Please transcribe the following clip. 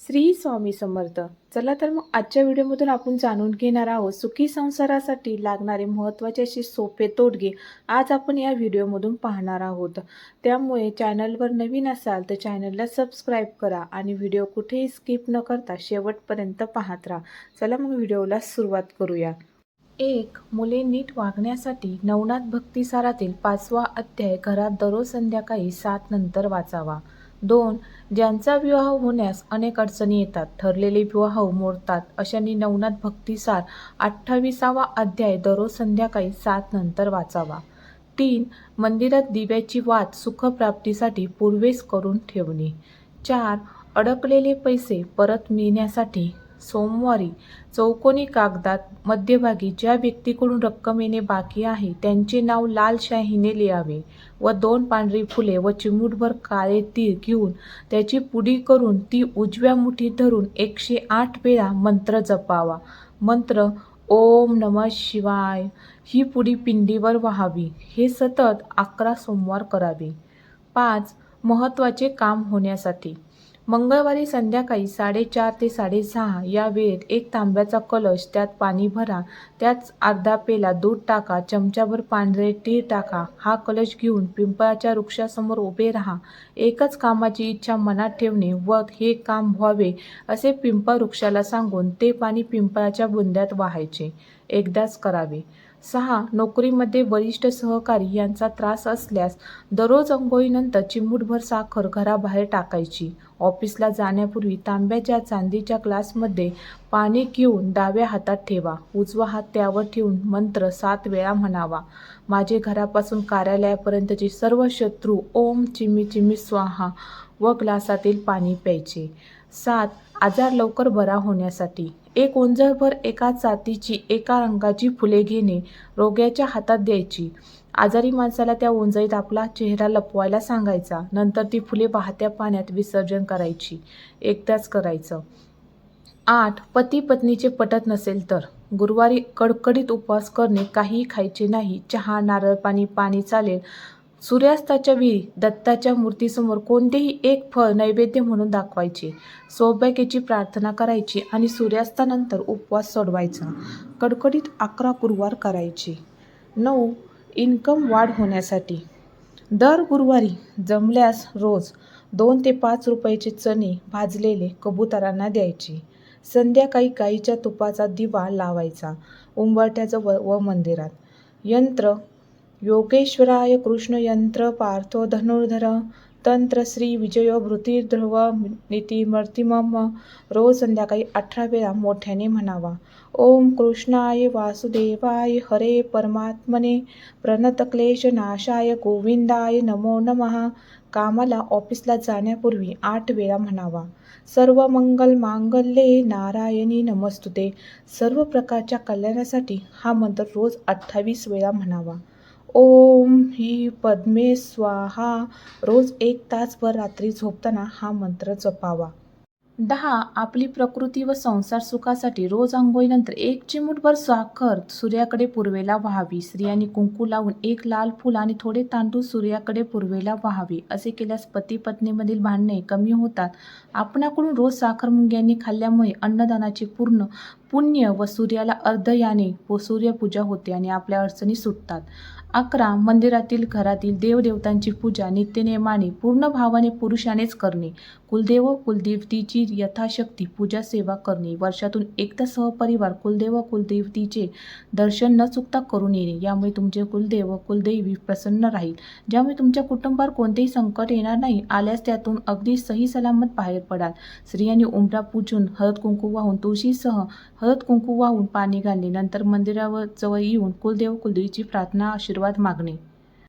श्री स्वामी समर्थ. चला तर मग आजच्या व्हिडिओमधून आपण जाणून घेणार आहोत सुखी संसारासाठी लागणारे महत्त्वाचे असे सोपे तोडगे आज आपण या व्हिडिओमधून पाहणार आहोत. त्यामुळे चॅनलवर नवीन असाल तर चॅनलला सबस्क्राईब करा आणि व्हिडिओ कुठेही स्किप न करता शेवटपर्यंत पाहत राहा. चला मग व्हिडिओला सुरुवात करूया. एक मुले नीट वागण्यासाठी नवनाथ भक्तिसारातील पाचवा अध्याय घरात दररोज संध्याकाळी सात नंतर वाचावा. दोन ज्यांचा विवाह होण्यास अनेक अडचणी येतात ठरलेले विवाह मोडतात. अशांनी नवनाथ भक्तिसार अठ्ठावीसावा अध्याय दररोज संध्याकाळी सात नंतर वाचावा. तीन मंदिरात दिव्याची वात सुखप्राप्तीसाठी पूर्वेस करून ठेवणे. चार अडकलेले पैसे परत मिळण्यासाठी सोमवारी चौकोनी कागदात मध्यभागी ज्या व्यक्तीकडून रक्कम येणे बाकी आहे त्यांचे नाव लाल शाहीने लिहावे व दोन पांढरी फुले व चिमूटभर काळे तीळ घेऊन त्याची पुडी करून ती उजव्या मुठीत धरून एकशे आठ वेळा मंत्र जपावा. मंत्र ओम नम शिवाय ही पुडी पिंडीवर व्हावी. हे सतत अकरा सोमवार करावे. पाच महत्त्वाचे काम होण्यासाठी. मंगळवारी संध्याकाळी साडेचार ते साडेसहा या वेळेत एक तांब्याचा कलश त्यात पाणी भरा त्यात अर्धा पेला दूध टाका चमच्याभर पांढरे तीळ टाका हा कलश घेऊन पिंपळाच्या वृक्षासमोर उभे राहा. एकच कामाची इच्छा मनात ठेवणे व हे काम व्हावे असे पिंपळ वृक्षाला सांगून ते पाणी पिंपळाच्या बुंद्यात वाहायचे. एकदाच करावे. सहा नोकरीमध्ये वरिष्ठ सहकारी यांचा त्रास असल्यास दररोज अंघोळीनंतर चिमूटभर साखर घराबाहेर टाकायची. ऑफिसला जाण्यापूर्वी तांब्याच्या चांदीच्या ग्लासमध्ये पाणी घेऊन डाव्या हातात ठेवा. उजवा हात त्यावर ठेवून मंत्र सात वेळा म्हणावा. माझे घरापासून कार्यालयापर्यंतचे सर्व शत्रू ओम चिमी चिमी स्वाहा व ग्लासातील पाणी प्यायचे. सात आजार लवकर बरा होण्यासाठी. एक ओंजळभर एका जातीची एका रंगाची फुले घेणे रोग्याच्या हातात द्यायची. आजारी माणसाला त्या ओंजळीत आपला चेहरा लपवायला सांगायचा. नंतर ती फुले वाहत्या पाण्यात विसर्जन करायची. एकदाच करायचं. आठ. पती पत्नीचे पटत नसेल तर. गुरुवारी कडकडीत उपवास करणे काहीही खायचे नाही. चहा नारळ पाणी पाणी चालेल. सूर्यास्ताच्या वेळी दत्ताच्या मूर्तीसमोर कोणतेही एक फळ नैवेद्य म्हणून दाखवायचे. सौभाग्याची प्रार्थना करायची आणि सूर्यास्तानंतर उपवास सोडवायचा. कडकडीत अकरा गुरुवार करायचे. नऊ इन्कम वाढ होण्यासाठी. दर गुरुवारी जमल्यास रोज दोन ते पाच रुपयाचे चणे भाजलेले कबुतरांना द्यायचे. संध्याकाळी गाईच्या तुपाचा दिवा लावायचा. उंबरठ्याजवळ व मंदिरात. यंत्र योगेश्वराय कृष्ण यंत्र पार्थो धनुर्धर तंत्र श्री विजयो भृतिर्ध्रुव नीतिमर्तिमम रोज संध्याकाळी अठरा वेळा मोठ्याने म्हणावा. ओम कृष्णाय वासुदेवाय हरे परमात्मने प्रणतक्लेश नाशाय गोविंदाय नमो नमः. कामाला ऑफिसला जाण्यापूर्वी आठ वेळा म्हणावा. सर्व मंगल मांगल्ये नारायणी नमस्तुते. सर्व प्रकारच्या कल्याणासाठी हा मंत्र रोज अठ्ठावीस वेळा म्हणावा. ओम ही पद्मे स्वाहा. रोज एक तासभर रात्री झोपताना हा मंत्र जपावा. दहा आपली प्रकृती व संसार सुखासाठी रोज आंघोळीनंतर एक चिमूटभर साखर सूर्याकडे पूर्वेला व्हावी. स्त्रियांनी कुंकू लावून एक लाल फूल आणि थोडे तांदूळ सूर्याकडे पूर्वेला व्हावे. असे केल्यास पती पत्नीमधील भांडणे कमी होतात. आपणाकडून रोज साखर मुंग्यांनी खाल्ल्यामुळे अन्नदानाची पूर्ण पुण्य व सूर्याला अर्धयाने व सूर्यपूजा होते आणि आपल्या अडचणी सुटतात. अकरा मंदिरातील घरातील देवदेवतांची पूजा नित्यनेमाने पूर्ण भावाने पुरुषानेच करणे. कुलदेव व कुलदेवतीची यथाशक्ती पूजा सेवा करणे. वर्षातून एकदा सहपरिवार कुलदेव कुलदेवतीचे दर्शन न चुकता करून येणे. यामुळे तुमचे कुलदेव कुलदेवी प्रसन्न राहील. ज्यामुळे तुमच्या कुटुंबावर कोणतेही संकट येणार नाही आल्यास त्यातून अगदी सही सलामत बाहेर पडाल. स्त्रियांनी उमरा पूजून हळद कुंकू वाहून तुळशीसह हळद कुंकू वाहून पाणी घालणे नंतर मंदिरावर जवळ येऊन कुलदेव कुलदेवीची प्रार्थना आशीर्वाद मागणे.